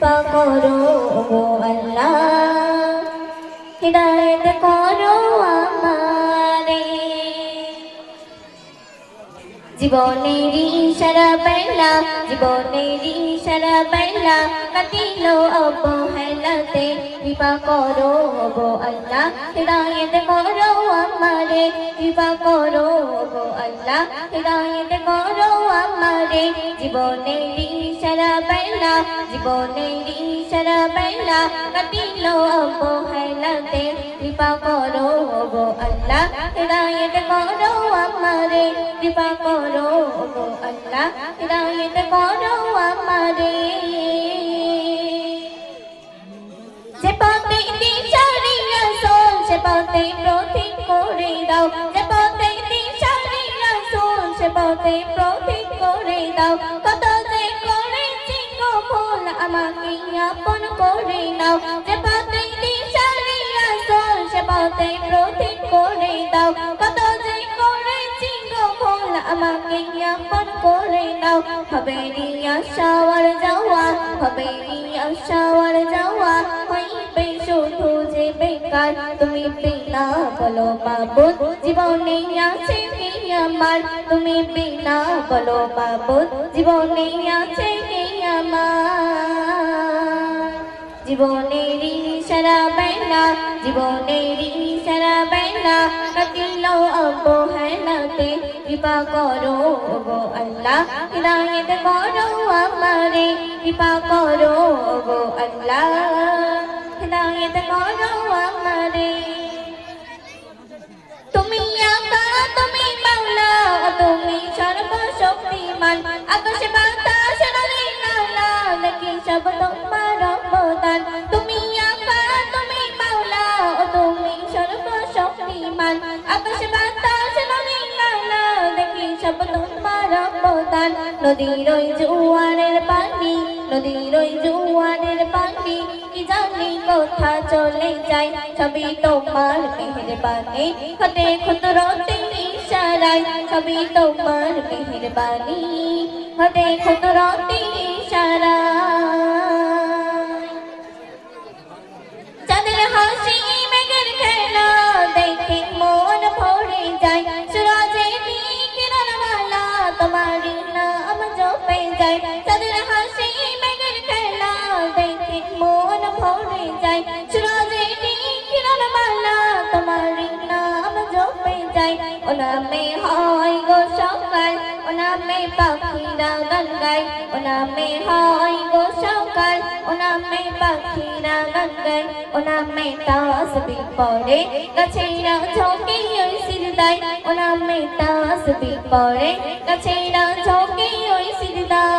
কৃপা করো গো আল্লাহ। হৃদায়ত করো আমারে। জীবনেরই সারা বেলা জীবনেরই সারা বেলা কাটিল অবহেলাতে। কৃপা করো গো আল্লাহ হৃদায়ত করো আমারে। কৃপা করো গো আল্লাহ হৃদায়ত করো আমারে। জীবনেরই সারা বেলা জীবনেরই সারা বেলা কাটিল অবহেলাতে। কৃপা করো গো আল্লাহ হৃদায়ত আমারে কৃপা করো গো আল্লাহ, হৃদায়ত করো আমারে। যে পথে দিশারি রাসূল, সে পথে প্রতীক করে দাও। যে পথে দিশারি রাসূল, সে পথে প্রতীক করে দাও। কত যে করেছি কবুল, আমাকে আপন করে নাও। যে পথে দিশারি রাসূল, সে পথে প্রতীক করে দাও। আমাকে আপন করে নাও। হবে রিয়া শাওয়ার যাওয়া, হবে রিয়া শাওয়ার যাওয়া। হইবে শুধু যে বেকার, তুমি বিনা বলো বাবু জীবনে আছে কি আমার, তুমি বিনা বলো বাবু জীবনে আমার। জীবনেরই সারা বেলা, জীবনেরই সারা বেলা কাটিল অবহেলাতে কৃপা করো গো আল্লাহ হৃদায়ত করো আমারে, কৃপা করো গো আল্লাহ হৃদায়ত করো আমারে। তুমি আকা তুমি মাওলা তুমি সর্বশক্তিমান, আকাশে বাতাস নালা দেখি সব আকাশে বাতাস নদী নালা দেখি সব তোমার অবদান। নদীর ওই জোয়ারের পানি নদীর ওই জোয়ারের পানি কি জানি কোথা চলে যায়, সবই তোমার মেহেরবানি। হতে খুদরতে ইশারায়, সবই তোমার মেহেরবানি। হতে খুদরতে ইশারায়। যায়। চাঁদের হাসি মেঘের খেলা দেখে মন ভরে যায়। সুরাজে কিরণ মালা, তোমার নাম জপে যায়। ও নামে হয় গো সকাল, ও নামে পাখিরা গান গায়। ও নামে হয় গো সকাল, ও নামে পাখিরা গান গায়। ও নামে তাসবি পড়ে গাছেরা ওই সিরদায়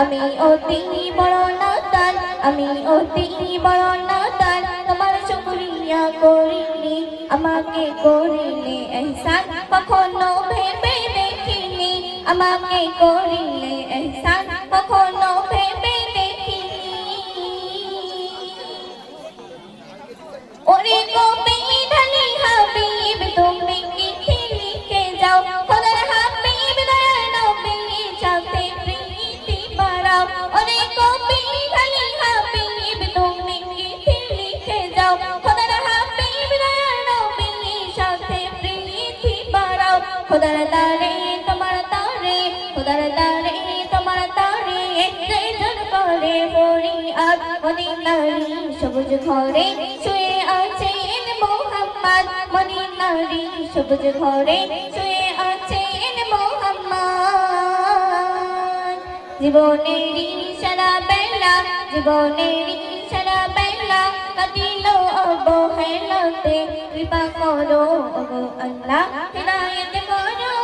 আমি অতি বড় নাদান আমি অতি বড় নাদান তোমার শুকরিয়া করিনি, আমাকে করিলে এহসান, কখনো ভেবে দেখিনি, আমাকে করিলে এহসান, কখনো ভেবে দেখিনি। ওরে কবি খোদার দারে তোমার তারে জয় করে ফরিয়াদ মদিনারি সবুজ ঘরে শুয়ে আছেন মোহাম্মদ। মদিনারি সবুজ ঘরে শুয়ে আছেন মোহাম্মদ। জীবনেরই সারা বেলা জীবনেরই সারা বেলা, কাটিল অবহেলাতে কৃপা করো ওগো আল্লাহ, হৃদায়ত করো।